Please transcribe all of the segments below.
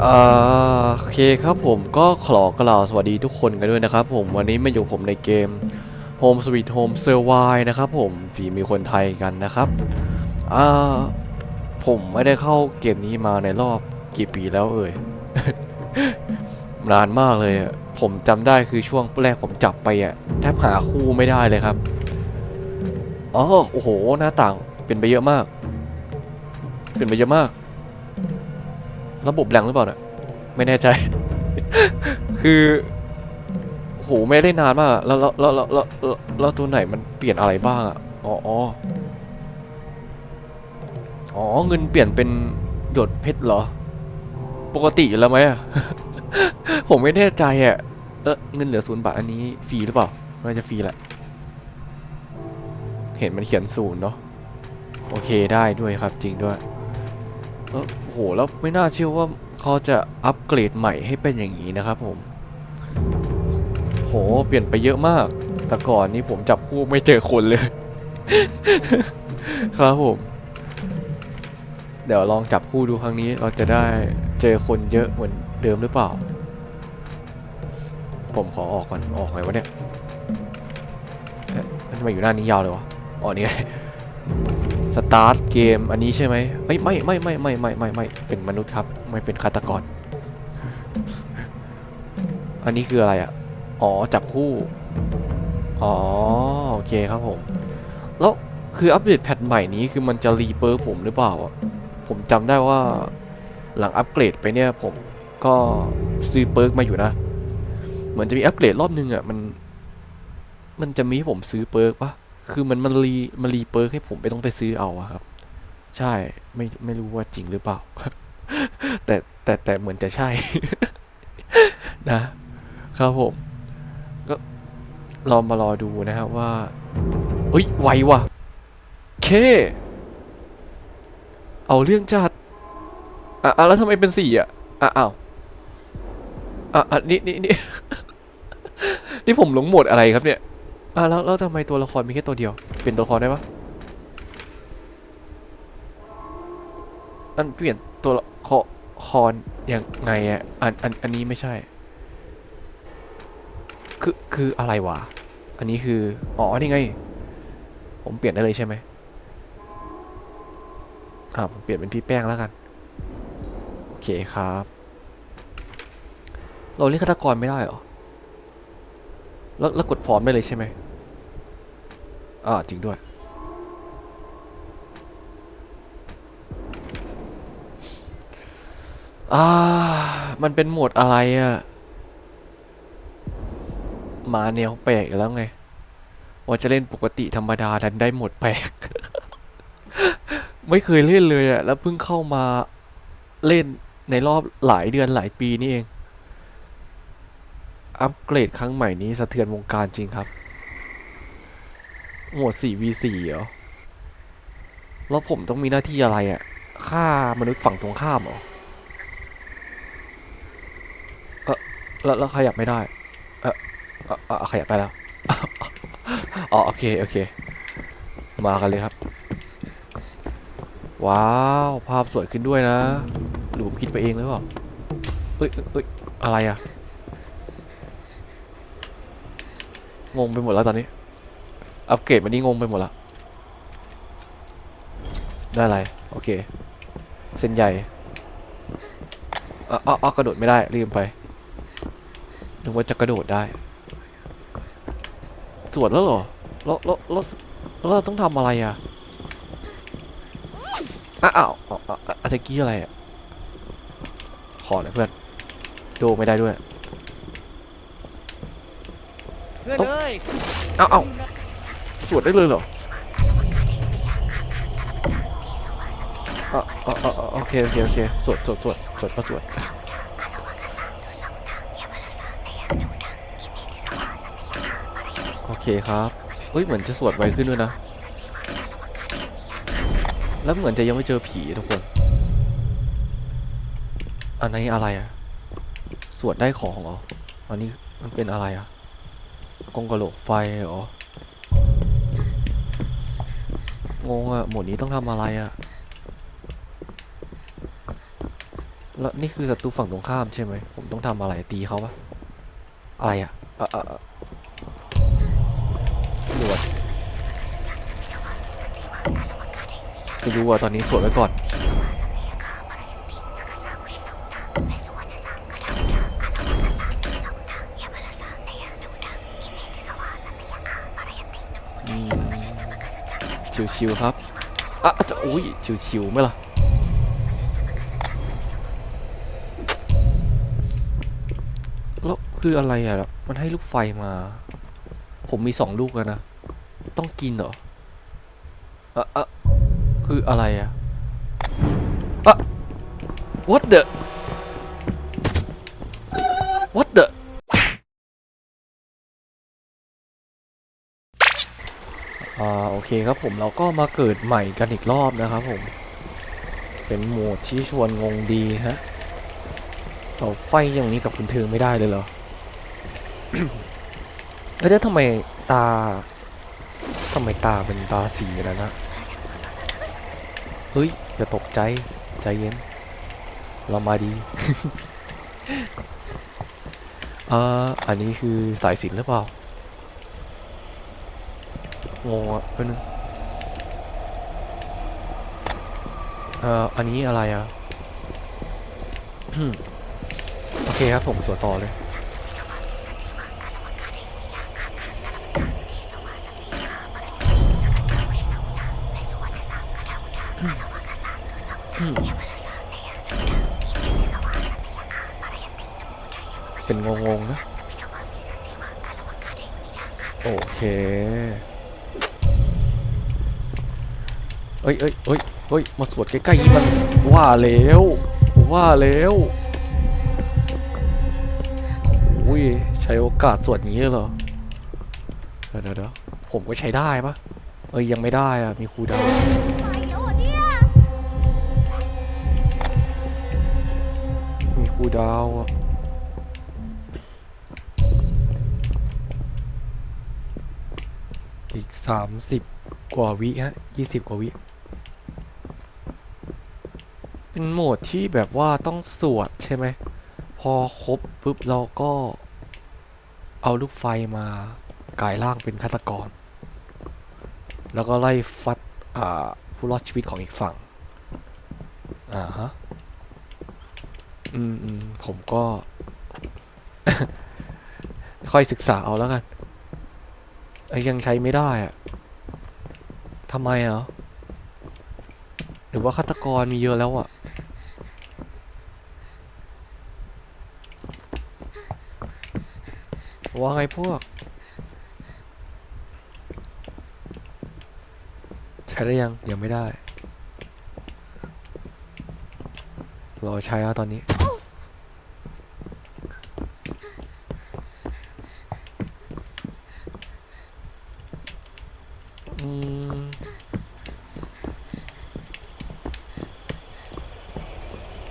โอเคครับผมก็ขอกล่าวสวัสดีทุกคนกันด้วยนะครับผมวันนี้มาอยู่ผมในเกม Home Sweet Home Survive นะครับผมฝีมีคนไทยกันนะครับอ่าผมไม่ได้เข้าเกมนี้มาในรอบกี่ปีแล้วเอ่ยนานมากเลยผมจำได้คือช่วงแรกผมจับไปอะแทบหาคู่ไม่ได้เลยครับอ๋อโอ้โหหน้าต่างเป็นไปเยอะมาก เป็นไปเยอะมาก ระบบแรงหรือเปล่าเนี่ยไม่แน่ใจ คือโหไม่ได้นานมากแล้วแล้วแล้วแล้วแล้วตัวไหนมันเปลี่ยนอะไรบ้างอะอ๋ออ๋อเงินเปลี่ยนเป็นหยดเพชรเหรอ ปกติอยู่แล้วไหมอะผมไม่แน่ใจอะเออเงินเหลือศูนย์บาทอันนี้ฟรีหรือเปล่าน่าจะฟรีแหละเห็นมันเขียนศูนย์เนาะโอเคได้ด้วยครับจริงด้วย เออโห แล้วไม่น่าเชื่อว่าเขาจะอัปเกรดใหม่ให้เป็นอย่างนี้นะครับผม โห เปลี่ยนไปเยอะมาก แต่ก่อนนี้ผมจับคู่ไม่เจอคนเลย ครับผม เดี๋ยวลองจับคู่ดูครั้งนี้ เราจะได้เจอคนเยอะเหมือนเดิมหรือเปล่า ผมขอออกก่อน ออกไงวะเนี่ยมันทำไมอยู่หน้านี้ยาวเลยวะ อ๋อนี่ไง สตาร์ทเกมอันนี้ใช่ไหมไม่ไม่ไม่ไม่ไม่ไม่ไม่ไม่เป็นมนุษย์ครับ ไม่เป็นฆาตกร อันนี้คืออะไรอะ อ๋อจับคู่ อ๋อโอเคครับผม แล้วคืออัปเดตแพทใหม่นี้คือมันจะรีเปิร์ผมหรือเปล่า ผมจำได้ว่าหลังอัปเกรดไปเนี่ยผมก็ซื้อเปิร์กมาอยู่นะ เหมือนจะมีอัปเกรดรอบนึงอะมัน มันจะมีให้ผมซื้อเปิร์กปะ คือมันมันรีมันรีเปิร์กให้ผมไปต้องไปซื้อเอาอะครับ ใช่ไม่ไม่รู้ว่าจริงหรือเปล่า แต่แต่แต่เหมือนจะใช่ นะ ครับผม ก็เรามารอดูนะครับว่าเฮ้ยไวว่ะ เค เอาเรื่องจัดอะอะแล้วทำไมเป็นสี่อะอะอ้าวอะอะนี่นี่นี่นี่ผมหลงหมดอะไรครับเนี่ย อะแล้วแล้วทำไมตัวละครมีแค่ตัวเดียว เป็นตัวละครได้ปะอันเปลี่ยนตัวละครครยังไงอะอันอันอันนี้ไม่ใช่ คือคืออะไรวะ อันนี้คือ อ๋อ นี่ไง ผมเปลี่ยนได้เลยใช่ไหมอ่าผมเปลี่ยนเป็นพี่แป้งแล้วกัน โอเคครับ เราเรียกฆาตกรไม่ได้หรอแล้วแล้วกดพร้อมได้เลยใช่ไหม อ่าจริงด้วย อ่า มันเป็นโหมดอะไรอะมาแนวแปลกแล้วไง ว่าจะเล่นปกติธรรมดาดันได้หมดแปลก ไม่เคยเล่นเลยอะแล้วเพิ่งเข้ามาเล่นในรอบหลายเดือนหลายปีนี่เอง อัปเกรดครั้งใหม่นี้สะเทือนวงการจริงครับ หมวด 4v4 เหรอ แล้วผมต้องมีหน้าที่อะไรอะ่ะฆ่ามนุษย์ฝั่งตรงข้ามเหรอเออแล้วแล้วขยับไม่ได้ เออเออเออขยับไปแล้ว อ๋อโอเคโอเค มากันเลยครับ ว้าว ภาพสวยขึ้นด้วยนะหรือผมคิดไปเองหรือเปล่าเอ้ยเอ้ยเอ้ยอะไรอะงงไปหมดแล้วตอนนี้ อัปเกรดมันนี่งงไปหมดละ ได้อะไร โอเค เส้นใหญ่อ๋ออ๋อกระโดดไม่ได้ ลืมไป นึกว่าจะกระโดดได้ สวดแล้วเหรอแล้วแล้วแล้วแล้วเราต้องทำอะไรอะ อ้าวอะตะกี้อะไรอะ ขอหน่อยเพื่อน โดไม่ได้ด้วย เพื่อนเอ้ย เอ้าเอ้า สวดได้เลยเหรออะอะอะอะโอเคโอเคโอเคสวดสวดสวดสวดก็สวดโอเคครับเฮ้ยเหมือนจะสวดไวขึ้นด้วยนะ แล้วเหมือนจะยังไม่เจอผีทุกคน อันนี้อะไรอะสวดได้ของเหรอ อันนี้มันเป็นอะไรอะกงกระโหลกไฟเหรอ งงอะหมวดนี้ต้องทำอะไรอะแล้วนี่คือศัตรูฝั่งตรงข้ามใช่ไหมผมต้องทำอะไรตีเขาปะอะไรอะอะอะอะหนวดไม่รู้อะตอนนี้สวดไว้ก่อน ชิวๆครับอะจะอุ้ยชิวๆไหมล่ะแล้วคืออะไรอะ มันให้ลูกไฟมา ผมมีสองลูกแล้วนะ ต้องกินเหรออะอะคืออะไรอะอะ what the what the อ่าโอเคครับผมเราก็มาเกิดใหม่กันอีกรอบนะครับผม เป็นโหมดที่ชวนงงดีฮะเราไฟอย่างนี้กับคุณเธอไม่ได้เลยเหรอแล้วทำไมตาทำไมตาเป็นตาสีแล้วนะเฮ้ยอย่าตกใจใจเย็น เรามาดีอ่าอันนี้คือสายสินหรือเปล่า งงอะเป็นงเอ่ออันนี้อะไรอะ โอเคครับผมสวดต่อเลย เป็นงงๆนะ โอเค เอ้ยเอ้ยเอ้ยเฮ้ยมาสวดใกล้ๆนี่มันว่าแล้วว่าแล้วอุ้ยใช้โอกาสสวดอย่างนี้เหรอเดี๋ยวเดี๋ยวเดี๋ยวผมก็ใช้ได้ปะเอ้ยยังไม่ได้อะมีครูดาวมีครูดาวอะอีกสามสิบ กว่าวิฮะยี่สิบกว่าวิ เป็นโหมดที่แบบว่าต้องสวดใช่ไหม พอครบปุ๊บเราก็ เอาลูกไฟมากลายร่างเป็นฆาตกร แล้วก็ไล่ฟัดผู้รอดชีวิตของอีกฝั่ง อ่าฮะ อืมอืมผมก็ ค่อยศึกษาเอาแล้วกันยยังใช้ไม่ได้อะ ทำไมอะหรือว่าฆาตกรมีเยอะแล้วอะว่าไงพวก ใช้ได้ยัง ยังไม่ได้ รอใช้แล้วตอนนี้อืม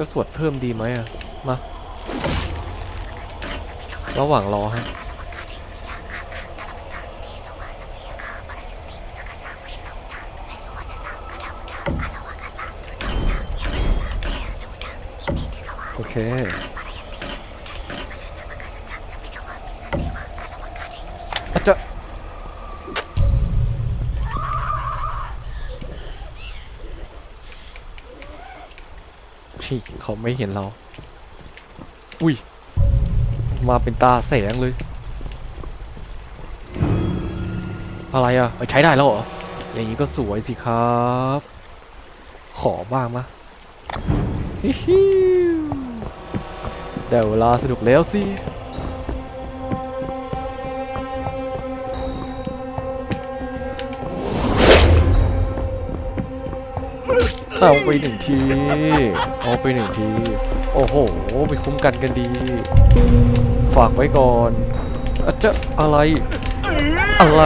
จะสวดเพิ่มดีไหมอะ มา ระหว่างรอฮะโอเค เขาไม่เห็นเรา อุ้ย มาเป็นตาแสงเลย อะไรอะเอาใช้ได้แล้วเหรอ อย่างนี้ก็สวยสิครับ ขอบ้างมะฮิฮิวได้เวลาสนุกแล้วสิ เอาไปหนึ่งทีเอาไปหนึ่งที โอ้โห ไปคุ้มกันกันดี ฝากไว้ก่อนอาจจะอะไร อะไร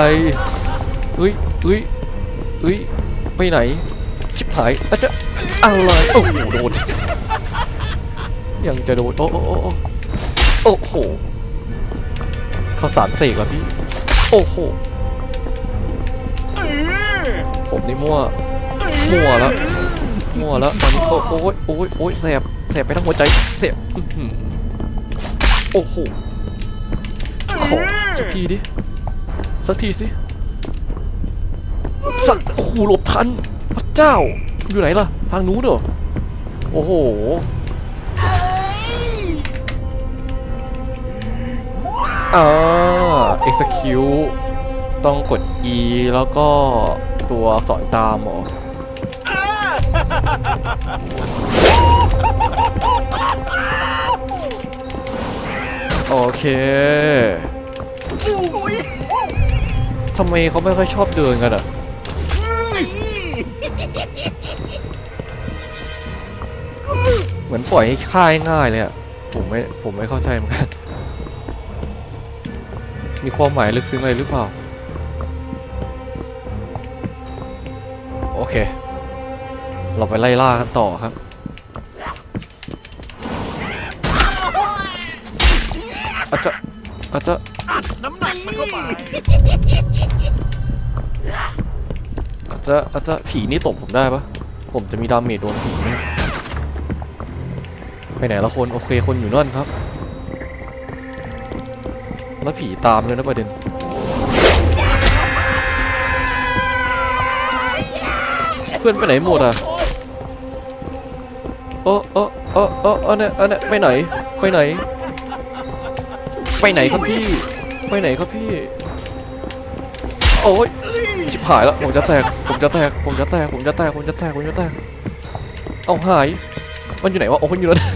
เฮ้ยเฮ้ยเฮ้ยไปไหน ชิบหายอาจจะอะไร โอ้โหโดน ยังจะโดน โอ้โอ้โอ้โอ้โอ้โหเขาสารเสกว่ะพี่ โอ้โห ผมนี่มั่ว มั่วแล้ว มั่วแล้วตอนนี้โอ้โอ้ยโอ้ยโอ้ยแสบแสเสียบไปทั้งหัวใจเสียบโอ้โหขอสักทีดิสักทีสิสักโอ้โหหลบทันพระเจ้าอยู่ไหนล่ะทางนู้นเหรอโอ้โหอ่า execute ต้องกด E แล้วก็ตัวอักษรตามหรอ โอเคทำไมเขาไม่ค่อยชอบเดินกันอะเหมือนปล่อยให้ฆ่าง่ายเลยอะผมไม่ ผมไม่เข้าใจเหมือนกัน มีความหมายลึกซึ้งอะไรหรือเปล่า โอเค เราไปไล่ล่ากันต่อครับ อาจจะอาจจะน้ำหนักมันก็มาอาจจะอาจจะผีนี่ตบผมได้ปะผมจะมีดาเมจโดนผีไหมไปไหนละคนโอเคคนอยู่นั่นครับ แล้วผีตามเลยนะประเด็นเพื่อนไปไหนหมดอะ เออเออเออเออเออเนี่ยเออเนี่ยไปไหน ไปไหน ไปไหนครับพี่ ไปไหนครับพี่ โอ้ยชิบหายแล้วผมจะแตก ผมจะแตก ผมจะแตก ผมจะแตก ผมจะแตก ผมจะแตก เอาหาย มันอยู่ไหนวะ โอ้มันอยู่นั่น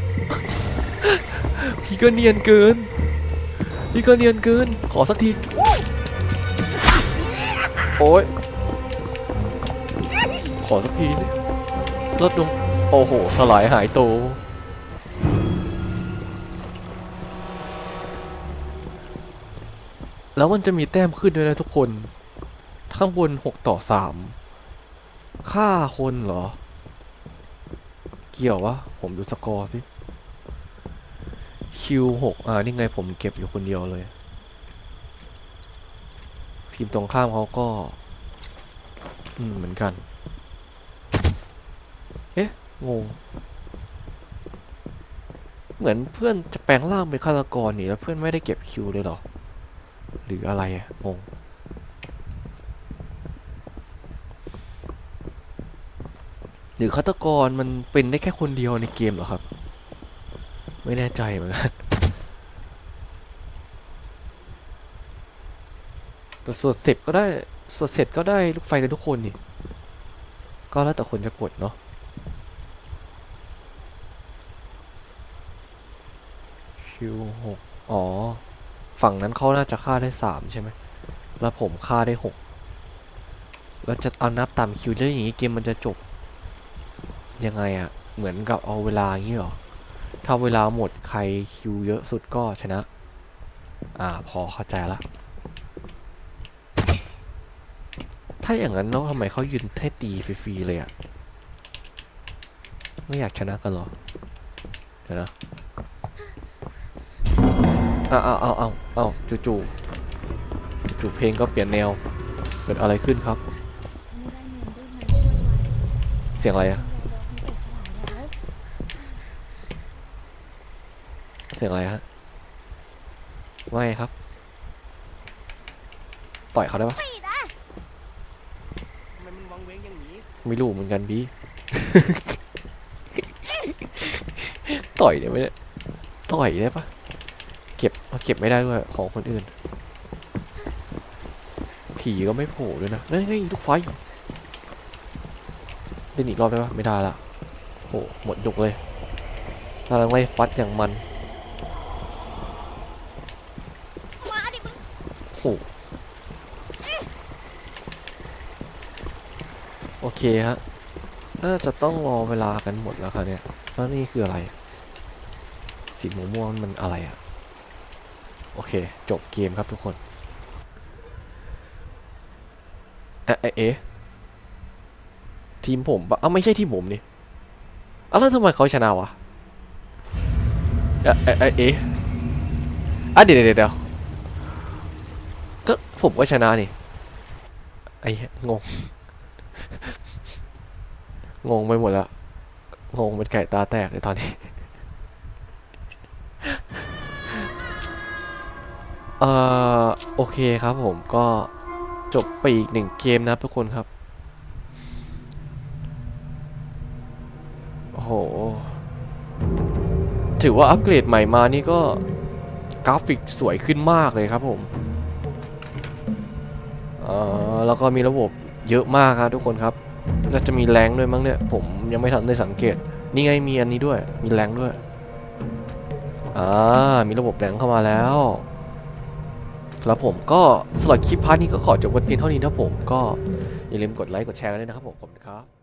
พี่ก็เนียนเกิน พี่ก็เนียนเกิน ขอสักที โอ้ย ขอสักทีสิลดลง โอ้โห สลายหายโตแล้วมันจะมีแต้มขึ้นด้วยนะทุกคน ข้างบน 6 ต่อ 3 ฆ่าคนเหรอ เกี่ยววะ ผมดูสกอร์สิคิวหกอ่า นี่ไงผมเก็บอยู่คนเดียวเลยทีมตรงข้ามเขาก็ อืม เหมือนกัน งง เหมือนเพื่อนจะแปลงร่างเป็นฆาตกรนี่แล้วเพื่อนไม่ได้เก็บคิวเลยเหรอ หรืออะไรอะงงหรือฆาตกรมันเป็นได้แค่คนเดียวในเกมเหรอครับ ไม่แน่ใจเหมือนกันแต่สวดเสร็จก็ได้สวดเสร็จก็ได้ลูกไฟกันทุกคนนี่ ก็แล้วแต่คนจะกดเนาะ คิว หกอ๋อ ฝั่งนั้นเขาน่าจะฆ่าได้สามใช่ไหม แล้วผมฆ่าได้หกแล้วจะเอานับตามคิวได้อย่างนี้เกมมันจะจบ ยังไงอะเหมือนกับเอาเวลาอย่างนี้หรอ ถ้าเวลาหมดใครคิวเยอะสุดก็ชนะ อ่า พอเข้าใจละ ถ้าอย่างนั้นเนาะทำไมเขายืนให้ตีฟรีๆเลยอะไม่อยากชนะกันหรอ เดี๋ยวนะ อ้าวอ้าวอ้าวอ้าวอ้าจู่จู่จู่เพลงก็เปลี่ยนแนว เกิดอะไรขึ้นครับ เสียงอะไรอะเสียงอะไรฮะว่าไงครับ ต่อยเขาได้ปะไม่รู้เหมือนกันพี่ ต่อยได้ไหมเนี่ย ต่อยได้ปะ เก็บเอาเก็บไม่ได้ด้วยของคนอื่น ผีก็ไม่โผล่ด้วยนะนั่นไงลูกไฟเล่นอีกรอบได้ปะไม่ได้ละโอ้หมดยุกเลยกำลังไล่ฟัดอย่างมันโอ้โอเคฮะ น่าจะต้องรอเวลากันหมดแล้วค่ะเนี่ยแล้วนี่คืออะไร สีม่วงมันอะไรอะ โอเค จบเกมครับทุกคนเอ๊ะเอ๊ะทีมผมปะเอ้าไม่ใช่ทีมผมนี่อ้าแล้วทำไมเขาชนะวะเอ๊ะเอ๊ะเอ๊ะเอ๊ะอะเดี๋ยวเดี๋ยวก็ผมก็ชนะนี่ไอ้เหี้ยงง งงไปหมดแล้วงงเป็นไก่ตาแตกเลยตอนนี้ เอ่อโอเคครับผมก็จบไปอีกหนึ่งเกมนะครับทุกคนครับ โอ้โห ถือว่าอัปเกรดใหม่มานี่ก็กราฟิกสวยขึ้นมากเลยครับผมเอ่อแล้วก็มีระบบเยอะมากครับทุกคนครับ น่าจะมีแรงด้วยมั้งเนี่ย ผมยังไม่ทันได้สังเกต นี่ไงมีอันนี้ด้วย มีแรงด้วย อ่า มีระบบแรงเข้ามาแล้ว ครับผมก็สำหรับคลิปพาร์ทนี้ก็ขอจบกันเพียงเท่านี้นะผมก็อย่าลืมกดไลค์กดแชร์กันด้วยนะครับผมขอบคุณครับ